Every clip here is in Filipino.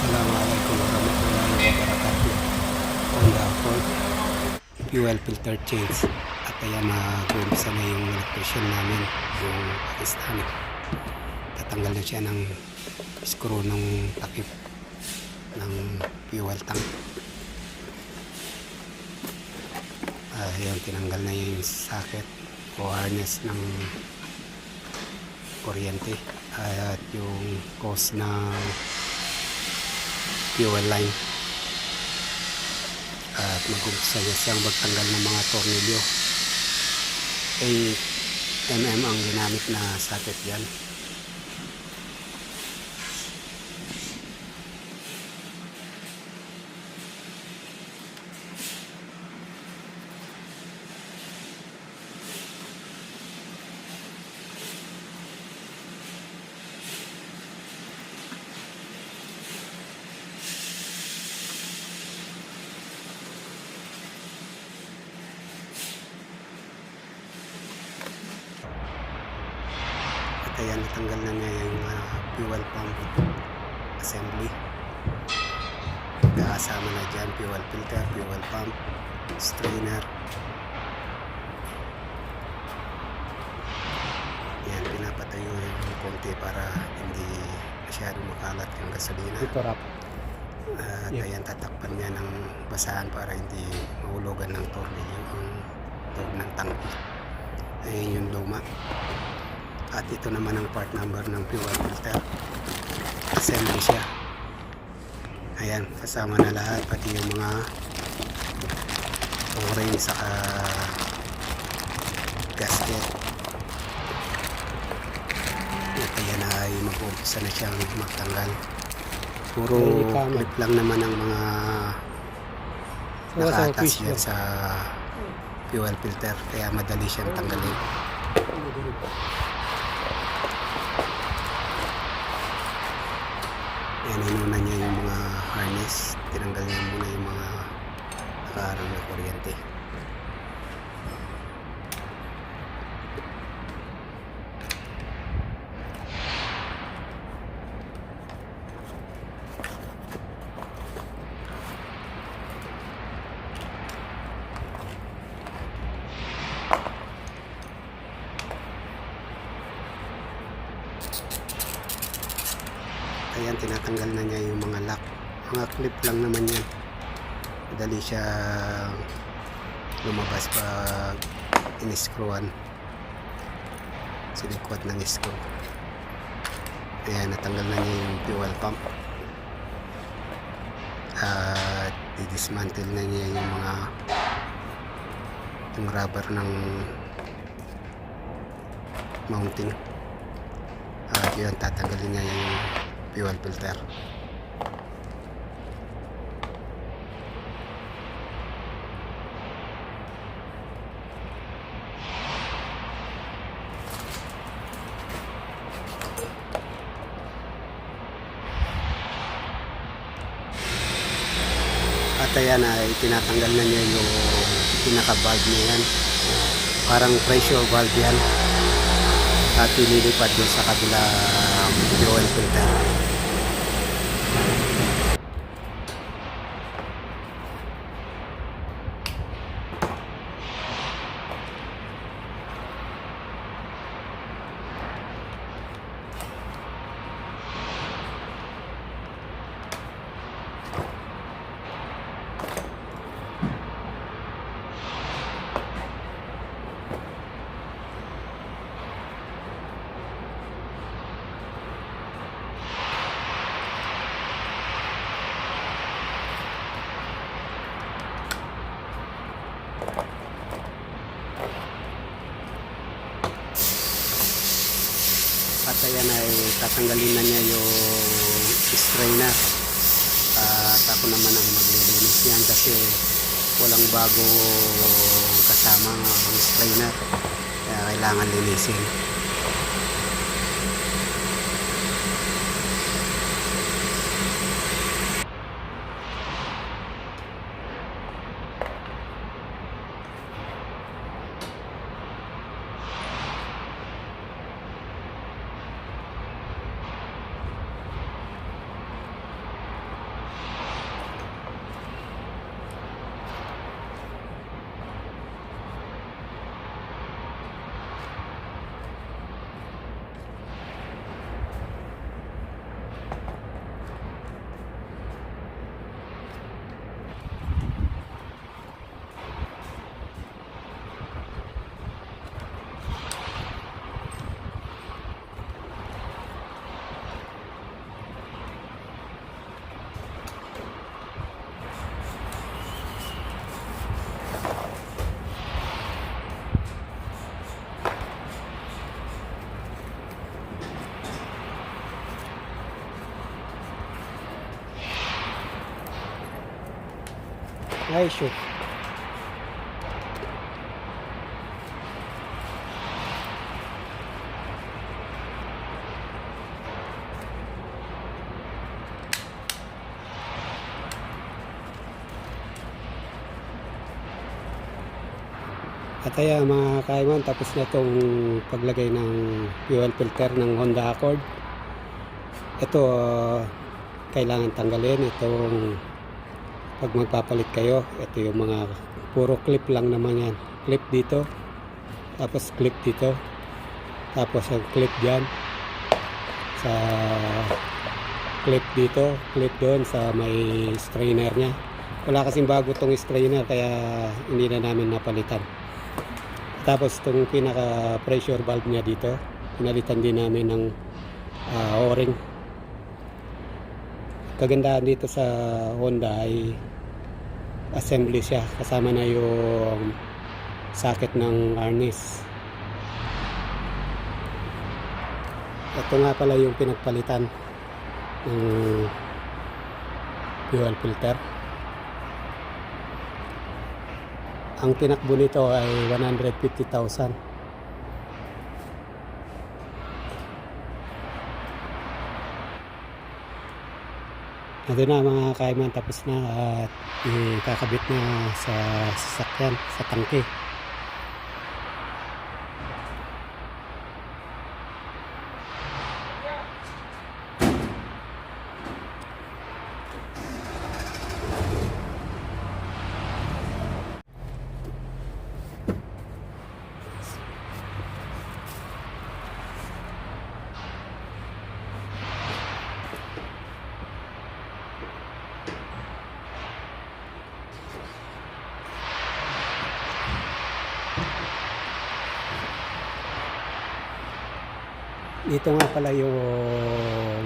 Assalamualaikum warahmatullahi wabarakatuh. Honda Accord fuel filter change. At ayan, mag-uumpisa na yung electrician namin, yung Pakistani. Tatanggal na siya ng screw ng takip ng fuel tank. Ah, yun, tinanggal na yung socket o harness ng kuryente at yung cause ng fuel line. At mag-umpisa niya siyang magtanggal ng mga tornilyo. 8 mm ang ginamit na socket dyan at ayan natanggal na niya yung ah, fuel pump assembly. Kasama na dyan fuel filter, fuel pump strainer. Yan pinapatayo yung konti para hindi masyadong makalat yung gasolina. Ito rap. at Yeah. ayan tatakpan niya ng basahan para hindi mahulugan ng tornilyo ang loob ng tangki ayan yung luma at ito naman ang part number ng fuel filter. Assembly siya. Ayan kasama na lahat pati yung mga o-ring saka gasket. At ayan ay mag-uumpisa na siyang magtanggal. Puro clip lang naman ang mga office yan sa fuel filter. Kaya madali siyang tanggalin Yan, inuna niya yung mga harness. Tinanggal niya muna yung mga nakaarang na kuryente. Ayan, tinatanggal na niya yung mga lock. Mga clip lang naman yan. Madali siya lumabas pag in-screwan. Silikwat ng screw. Ayan, natanggal na niya yung fuel pump. At i-dismantle na niya yung mga yung rubber ng mounting. At yun, tatanggalin niya yung fuel filter. At ayan ay tinatanggal na niya yung pinaka-valve niya yan. Parang pressure valve yan. At ililipat doon sa kabilang fuel filter. At ayan ay tatanggalin na niya yung strainer. At ako naman ang maglilinis niyan kasi walang bago kasama ang strainer. Kaya kailangan linisin. Ay, shoot. At ayan mga kaiman, tapos na itong paglagay ng fuel filter ng Honda Accord. Ito, ah, kailangan tanggalin itong pag magpapalit kayo. Ito yung mga puro clip lang naman yan. Clip dito, tapos clip dito, tapos ang clip dyan sa clip dito, clip doon sa may strainer niya. Wala kasing bago tong strainer kaya hindi na namin napalitan. Tapos itong pinaka pressure valve niya dito, pinalitan din namin ng ah, o-ring. Kagandahan dito sa Honda ay assembly siya kasama na yung socket ng harness. Ito nga pala yung pinagpalitan ng fuel filter. Ang tinakbo nito ay 150,000. Ito na mga kaiman tapos na at ikakabit na sa sasakyan, sa tangke. Dito nga pala yung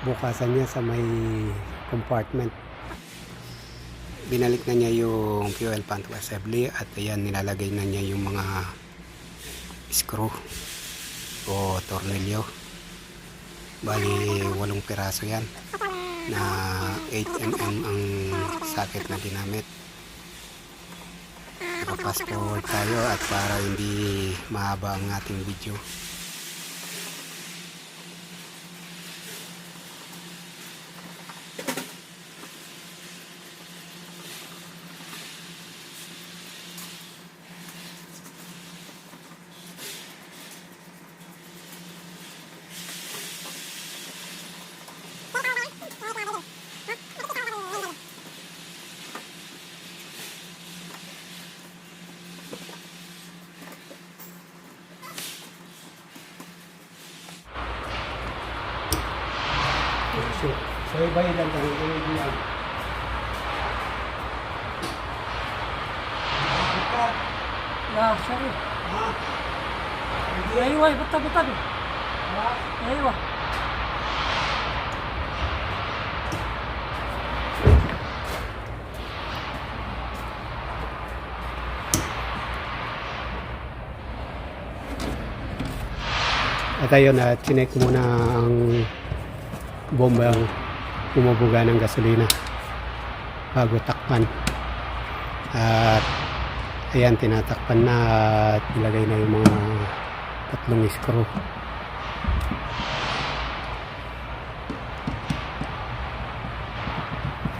bukasan niya sa may compartment. Binalik na niya yung fuel pump assembly at ayan nilalagay na niya yung mga screw o tornilyo. Bali, walong piraso yan na 8mm ang socket na ginamit. Naka-fast forward tayo at para hindi mahaba ang ating video. Sabay-bay lang kami. Sabay-bay lang. Ya, sorry. Ha? Ay, wala. Bata-bata. Ha? Ay, wala. At ayun, ah, na-check muna ang bombang bumubuga ng gasolina bago takpan at ayan tinatakpan na at ilagay na yung mga tatlong screw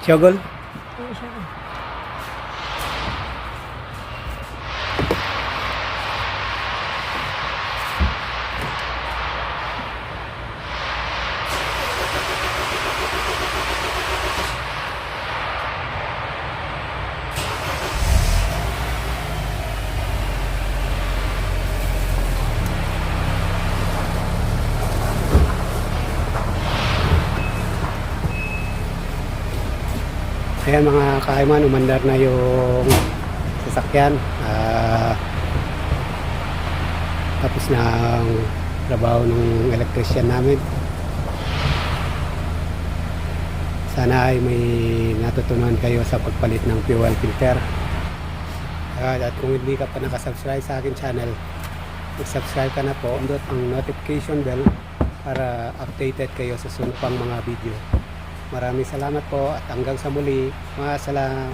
Chogol? Oo. Ayan mga kaiman, umandar na yung sasakyan. Ah, tapos na ang trabaho ng electrician namin. Sana ay may natutunan kayo sa pagpalit ng fuel filter. Ah, at kung hindi ka pa nakasubscribe sa akin channel, mag-subscribe ka na po. Pindot ang notification bell para updated kayo sa sunod pang mga video. Maraming salamat po at hanggang sa muli. Mga salam.